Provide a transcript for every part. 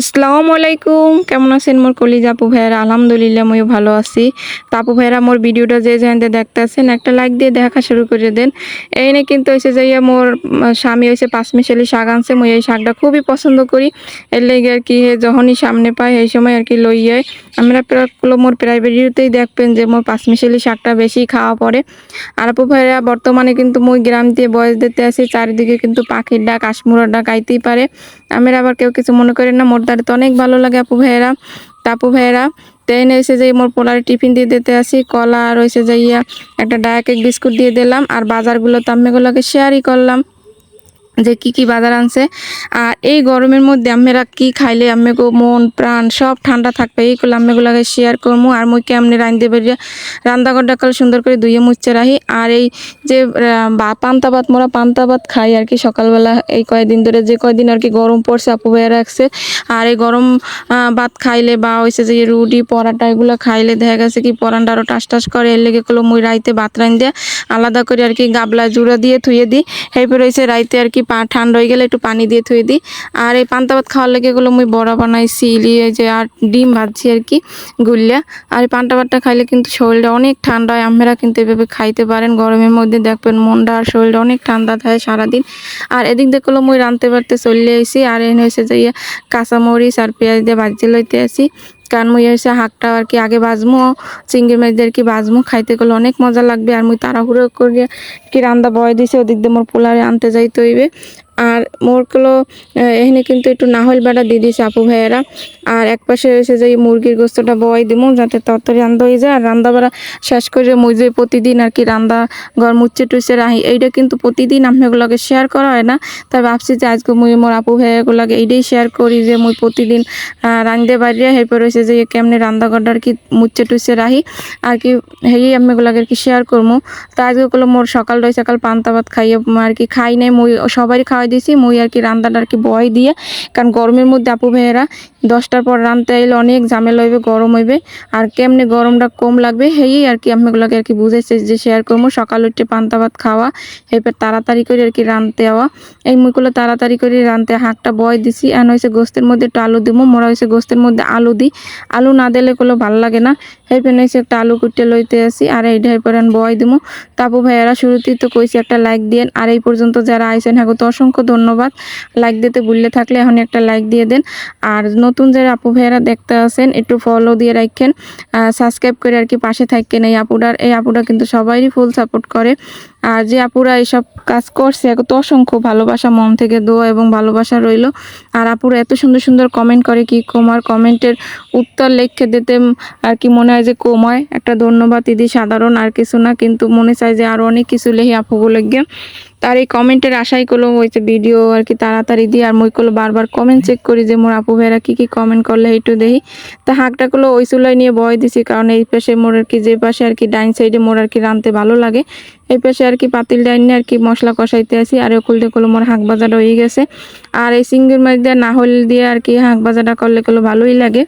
আসসালামু আলাইকুম। কেমন আছেন মোর কলিজা আপু ভাইয়ারা? আলহামদুলিল্লাহ ময়ও ভালো আছি। তা আপু ভাইয়ারা, মোর ভিডিওটা যে যেখানে দেখতে আছেন একটা লাইক দিয়ে দেখা শুরু করে দেন। এই নিয়ে কিন্তু হয়েছে যে মোর স্বামী হয়েছে পাঁচমিশালি শাক আনছে, মই এই শাকটা খুবই পছন্দ করি। এর লেগে আর কি যখনই সামনে পাই এই সময় আর কি লইয়াই আমরা প্রায়গুলো মোর প্রাইভেট ভিডিওতেই দেখবেন যে মোর পাঁচমিশালি শাকটা বেশি খাওয়া পড়ে। আর আপু ভাইরা বর্তমানে কিন্তু মই গ্রাম দিয়ে বয়স দিতে আছি, চারিদিকে কিন্তু পাখির ডাক, আশমুরার ডাক আইতেই পারে। আমরা আবার কেউ কিছু মনে করেন না, মোর দাঁড়িয়ে তো অনেক ভালো লাগে আপু ভাইয়েরা। তাপু ভাইয়েরা ট্রেন এসে যে মোর পোলারে টিফিন দিয়ে দিতে আসি, কলা আর হয়েছে যাইয়া একটা ডায়া কেক বিস্কুট দিয়ে দিলাম, আর বাজারগুলো তো আমিগুলোকে শেয়ারই করলাম। যে কি কি বাজার আনছে। আর এই গরমের মধ্যে আম্মেরা কি খাইলে আম্মেগো মন, প্রাণ সব ঠান্ডা থাকবে। এইগুলো আম্মেগুলোকে শেয়ার করব আর মুই কেমনে রান্ধতে পারি? রান্না ডাকাল সুন্দর করে ধুয়ে মুচ্ছে রাখি। আর এই যে বা পান্তা ভাত, মোরা পান্তা ভাত খাই আর কি সকালবেলা। এই কয়েকদিন ধরে যে কয়দিন আর কি গরম পড়ছে, আপু ভাইয়া রাখছে। আর এই গরম ভাত খাইলে বা হয়েছে যে রুটি, পরাটা এগুলো খাইলে দেখা গেছে কি পরানটা আরও টাস টাস করে। এর লেগে গুলো মুই রাইতে ভাত রান দিয়ে আলাদা করে আর কি গাবলা জুড়া দিয়ে থুয়ে দিই। এরপর হয়েছে রাইতে আর কি পা ঠান্ডা হয়ে গেলে একটু পানি দিয়ে থুয়ে দিই। আর এই পান্তা ভাত খাওয়ার লেগে এগুলো মুই বড়া বানাইছি ইলিয়ে যে আর ডিম ভাজছি আর কি গুলিয়া আর এই পান্তা ভাতটা খাইলে কিন্তু শরীরটা অনেক ঠান্ডা হয় আমরা কিন্তু এভাবে খাইতে পারেন, গরমের মধ্যে দেখবেন মনটা আর শরীরটা অনেক ঠান্ডা থাকে সারাদিন। আর এদিক দেখল মুই রানতে পারতে চলে আইছি, আর এনে হয়েছে যে কাঁচামরিচ আর পেঁয়াজ দিয়ে ভাজি লইতে আসি কারণ মুই হয়েছে হাঁকটা আর কি আগে বাজমো, চিংড়ি মাছদের কি বাজমো, খাইতে গেলে অনেক মজা লাগবে। আর মুই তাড়াহুড়ো করে কি রান্দা বয় দিছে, ওদিক দিয়ে মোর পোলারে আনতে যাইতে হইবে। আর মোরগুলো এখানে কিন্তু একটু নাহল বাটা দিয়ে দিছে আপু ভাইয়েরা। আর এক পাশে রয়েছে যে মুরগির গোস্তটা বয় দিমু, যাতে তরতরি রান্দা হয়ে যায়। আর রান্দা বাড়া শেষ করে মুই যে প্রতিদিন আর কি রান্দা ঘর মুচ্ছে টুচ্ছে রাহি এইটা কিন্তু প্রতিদিন আমি এগুলোকে শেয়ার করা হয় না। তাই ভাবছি যে আজকে মুই মোর আপু ভাইয়াগুলোকে এইটাই শেয়ার করি যে মুই প্রতিদিন রান্ধতে পারি এরপর রয়েছে যে কেমনে রান্দা ঘরটা আর কি মুচ্ছে টুচ্ছে রাহি আর কি হেই আমি এগুলোকে আর কি শেয়ার করব তা আজকে মোর সকাল রয়ে সকাল পান্তা ভাত খাইয়ে আর কি খাই নাই, মুই সবারই খাওয়াই দিছি মুই আর কি রান্নাটা আর কি বয় দিয়ে। কারণ গরমের মধ্যে আপু ভাইয়েরা দশটার পর রানতে আইলে অনেক ঝামেলা হইবে, গরম হইবে। আর কেমনে গরমটা কম লাগবে, হেই আর কি আমি এগুলোকে আর কি বুঝেছি যে শেয়ার করব। সকাল উঠে পান্তা ভাত খাওয়া, এরপর তাড়াতাড়ি করে আর কি রানতে হওয়া এই মুইগুলো তাড়াতাড়ি করে রানতে হাঁকটা বয় দিছি, আর হয়েছে গোস্তের মধ্যে একটু আলু দিব মোরা হয়েছে গোস্তের মধ্যে আলু দিই। আলু না দিলে কোনো ভালো লাগে না। এরপর হয়েছে একটা আলু কুটে লইতে আসি, আর এইটা এরপর আমি বয় দিব তাপু ভাইয়ারা শুরুতেই তো কইছি একটা লাইক দিয়েন, আর এই পর্যন্ত যারা আইসেন হ্যাঁ তো অসংখ্য ধন্যবাদ। লাইক দিতে ভুললে থাকলে এখন একটা লাইক দিয়ে দেন। আর নতুন যারা আপু ভাইয়ারা দেখতে আছেন, একটু ফলো দিয়ে রাখেন। সাবস্ক্রাইব করে আর কি পাশে থাকেন এই আপুটার। এই আপুটা কিন্তু সবাইই ফুল সাপোর্ট করে। আর যে আপুরা এইসব কাজ করছে এত অসংখ্য ভালোবাসা, মন থেকে দোয়া এবং ভালোবাসা রইল। আর আপুরা এত সুন্দর সুন্দর কমেন্ট করে কি কমার কমেন্টের উত্তর লিখে দিতে, আর কি মনে হয় যে কম হয় একটা ধন্যবাদ দিদি সাধারণ আর কিছু না, কিন্তু মনে চায় যে আরও অনেক কিছু লেহি আপুগুলো গিয়ে। তার এই কমেন্টের আশাই করল হয়েছে ভিডিও আর কি তাড়াতাড়ি দিয়ে, আর মই করল বারবার কমেন্ট চেক করি যে মোর আপু ভাইরা কী কী কমেন্ট করলে একটু দেখি। তা হাঁকটা করল, ওই চুলাই নিয়ে বয় দিছি, কারণ এই পাশে মোর আর কি, যে পাশে আর কি ডাইন সাইডে মোর আর কি রানতে ভালো লাগে। এই পাশে আর কি পাতিল ডাইন আর কি মশলা কষাইতে আসি আর ওকুলতে করল মোর হাঁক বাজার হয়ে গেছে। আর এই সিঙ্গির মাছ দিয়ে নাহল দিয়ে আর কি হাঁক বাজাটা করলে কলো ভালোই লাগে।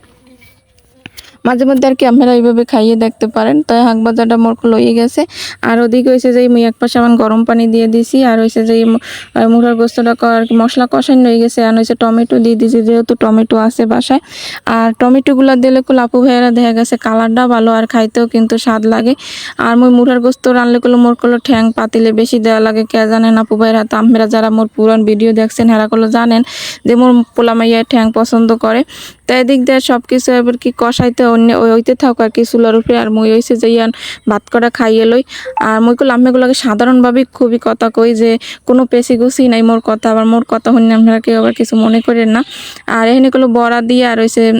মাঝে মধ্যে আর কি আপনারা এইভাবে খাইয়ে দেখতে পারেন। তাই হাঁক বাজারটা মোর লইয়ে গেছে। আর ওদিকে হয়েছে যে মুই এক পাশে আমার গরম পানি দিয়ে দিছি, আর হয়েছে যে এই মু- গোস্তটা আর কি মশলা কষানো হয়ে গেছে, আর হয়েছে টমেটো দিয়ে দিছি, যেহেতু টমেটো আছে বাসায়। আর টমেটোগুলো দিলে কুল আপু ভাইয়েরা দেখা গেছে কালারটা ভালো, আর খাইতেও কিন্তু স্বাদ লাগে। আর মুই মুড়ার গোস্ত রানলে গুলো মোর ঠ্যাং পাতিলে বেশি দেওয়া লাগে, কে জানেন আপু ভাইয়েরা। তো আমরা যারা মোর পুরান ভিডিও দেখছেন, হেরা জানেন যে মোর পোলা মাইয়া ঠ্যাং পছন্দ করে। তাই এদিক দিয়ে সব কিছু এবার কি কষাইতে অন্য ওইতে থাক আর কি, চুলার উপরে। আর মই হয়েছে যে ইয়ান ভাত করা খাইয়ে লই। আর মই কল আম্মেগুলোকে সাধারণভাবে খুবই কথা কই যে, কোনো পেশি গুছি নাই মোর কথা, আবার মোর কথা শুনে আপনারা কেউ আবার কিছু মনে করেন না। আর এখানে গুলো বড়া দিয়ে আর হয়েছে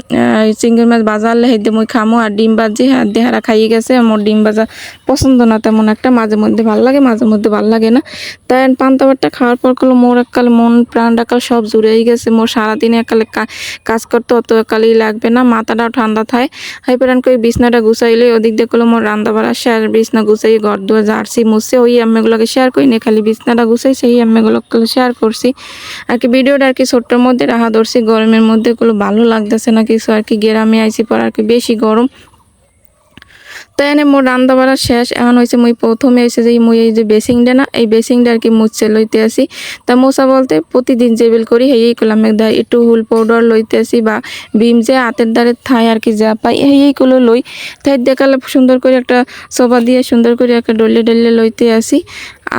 চিংড়ি মাছ বাজারলে হেঁটে মই খামো। আর ডিম বাজি হাত দিয়ে হারা খাইয়ে গেছে। মোর ডিম ভাজা পছন্দ না তেমন একটা। মাঝে মধ্যে ভালো লাগে, মাঝে মধ্যে ভালো লাগে না। তাই পান্তা ভাতটা খাওয়ার পর কলো মোর এককাল মন, প্রাণ একাল সব জুড়েই গেছে। মোর সারাদিনে একালে কা- কাজ করতে অত একালই লাগবে না। মাথাটাও ঠান্ডা থাকে হাইপারান করে বিছনাটা গুছাইলে ওদিক দিয়ে মোর রান্না বাড়া শেয়ার বিছনা গুছাই ঘর দুয়ার জার্সি মুছে ওই আম্মেগুলোকে শেয়ার করি না, খালি বিছনাটা গুছাই সেই আম্মেগুলোকে শেয়ার করছি। আর কি ভিডিওটা আর কি ছোট্টর মধ্যে রাহা ধরছি, গরমের মধ্যে কোনো ভালো লাগতেছে না কিছু। আর কি গ্রামে আইসি পর আর কি বেশি গরম। তাই এনে মোর রান্না বাড়া শেষ। এখন হয়েছে মুই প্রথমে হয়েছে যে মুই এই যে বেসিংটা না, এই বেসিংটা আর কি মুছে লইতে আসি তা মোছা বলতে প্রতিদিন জেবেল করি হেই করলাম একদা একটু হুল পাউডার লইতে আসি বা বিম যে হাতের দ্বারে থাই আর কি যা পাই হেই করল লই তাই দেখালে সুন্দর করে একটা সোফা দিয়ে সুন্দর করে একটা ডলে ডলে লইতে আসি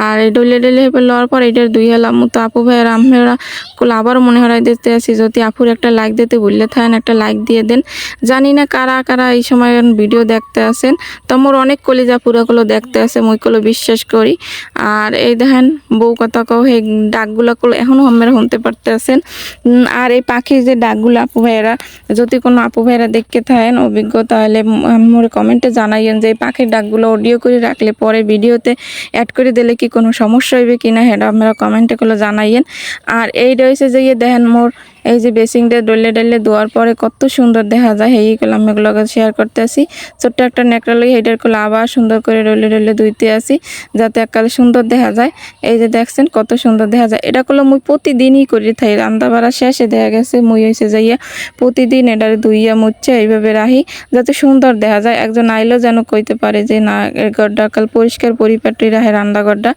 আর এই ডলে ডলে হেপে লওয়ার পর এটার দুই হেলাম তো আপু ভাইয়ের আমেরা কুল আবারও মনে হয় দিতে আসি যদি আপুর একটা লাইক দিতে ভুললে থাকেন একটা লাইক দিয়ে দেন। জানি না কারা কারা এই সময় ভিডিও দেখতে আসেন। তো মোর অনেক কলিজা পুরাগুলো দেখতে আসে মুইগুলো বিশ্বাস করি। আর এই দেখেন বউ কথা কও হে ডাকগুলো গুলো এখনও আমরা শুনতে পারতে উম, আর এই পাখির যে ডাকগুলো আপু ভাইয়েরা যদি কোনো আপু ভাইয়েরা দেখতে থাকেন অভিজ্ঞতা হলে মোর কমেন্টে জানাইয়েন যে এই পাখির ডাকগুলো অডিও করে রাখলে পরে ভিডিওতে অ্যাড করে দিলে কি কোনো সমস্যা হইবে কিনা সেটা আপনারা কমেন্টে গুলো জানাইয়েন। আর এই রয়েছে যে ইয়ে দেখেন মোর এই যে বেসিংটা ডলে ডলে দেওয়ার পরে কত সুন্দর দেখা যায়। এইগুলো আমি এগুলো শেয়ার করতে আসি। ছোট্ট একটা নেকড়া লই গুলো আবার সুন্দর করে ডলে ডলে ধুইতে আসি, যাতে এককালে সুন্দর দেখা যায়। এই যে দেখছেন কত সুন্দর দেখা যায়। এটা করলে মুই প্রতিদিনই করি থাই। রান্না বাড়া শেষে দেখা গেছে, মুই হয়েছে যাইয়া প্রতিদিন এটার ধুইয়া মুচ্ছে, এইভাবে রাখি যাতে সুন্দর দেখা যায়। একজন আইলেও যেন কইতে পারে যে, না ঘরটা কাল পরিষ্কার পরিপাটি রাখে রান্নাঘরটা।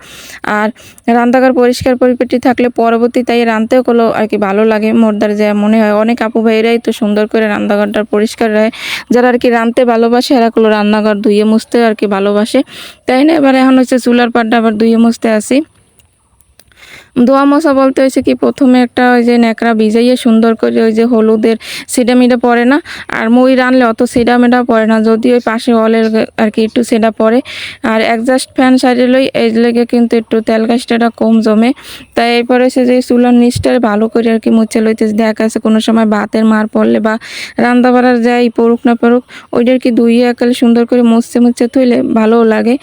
আর রান্নাঘর পরিষ্কার পরিপাটি থাকলে পরবর্তী তাই রাঁধতেও কোনো আর কি ভালো লাগে। মোরদার যা মনে হয়। অনেক আপু ভাইয়েরাই তো সুন্দর করে রান্নাঘরটা পরিষ্কার রাখে। যারা আর কি রাঁধতে ভালোবাসে, এরা কোনো রান্নাঘর ধুয়ে মুছতে আর কি ভালোবাসে। তাই না? এবার এখন হচ্ছে চুলার পাটটা আবার ধুয়ে মুছতে আসি। ধোয়া মশা বলতে হয়েছে কি, প্রথমে একটা ওই যে ন্যাকড়া ভিজাইয়ে সুন্দর করে ওই যে হলুদের সিডামিটা পড়ে না, আর মই রানলে অত সিডামিটা পড়ে না যদি ওই পাশে অলের আর কি একটু সেটা পড়ে। আর একজাস্ট ফ্যান সাইডে লই এই লেগে কিন্তু একটু তেল গাছটা কম জমে। তাই এরপরে সে যে চুলার নিচটা ভালো করে আর কি মুছে লইতে দেখা আছে কোনো সময় ভাতের মার পড়লে বা রান্না বাড়ার যাই পড়ুক না পড়ুক ওইটার কি ধুইয়ে একালে সুন্দর করে মুছতে মুছতে থইলে ভালোও লাগে।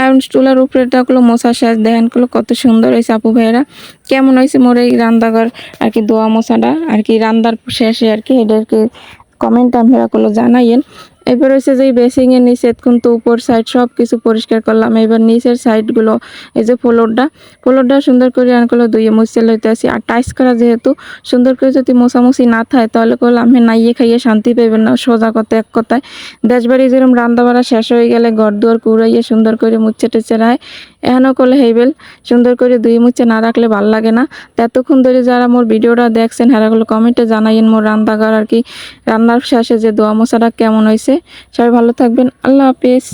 আর চুলার উপরেটাগুলো মশা শেষ দেখেনগুলো কত সুন্দর হয়েছে আপু ভাইয়েরা। কেমন হয়েছে মোর এই রান্নাঘর? আর কি দোয়া মশাটা আর কি রান্নার শেষে আর কি এদেরকে কমেন্ট আপনারা গুলো জানাইয়েন। এবার হচ্ছে যে বেসিং এর নিচে কিন্তু উপর সাইড সব কিছু পরিষ্কার করলাম। এবার নিচের সাইডগুলো এই যে ফ্লোরটা ফ্লোরটা সুন্দর করে আনগুলো দুইয়ে মুছে লইতে আসি। আর টাইস করা যেহেতু, সুন্দর করে যদি মোছামুছি না থাকে তাহলে করলে আমি নাইয়ে খাইয়ে শান্তি পাইবেন না, সোজা কথা, এক কথায়। দেশবাড়ি যেরকম রান্না বাড়া শেষ হয়ে গেলে ঘর দুয়ার কুড়াইয়ে সুন্দর করে মুচ্ছে টুচ্ছে রায়। এখনও করলে হেইবেল সুন্দর করে দুই মুচ্ছে না রাখলে ভালো লাগে না। তো এতক্ষণ ধরে যারা মোর ভিডিওটা দেখছেন হেরাগুলো কমেন্টে জানাইন মোর রান্নাঘর আর কি। রান্নার শেষে যে দোয়া মশাটা কেমন হয়েছে সবাই ভালো থাকবেন। আল্লাহ হাফিজ।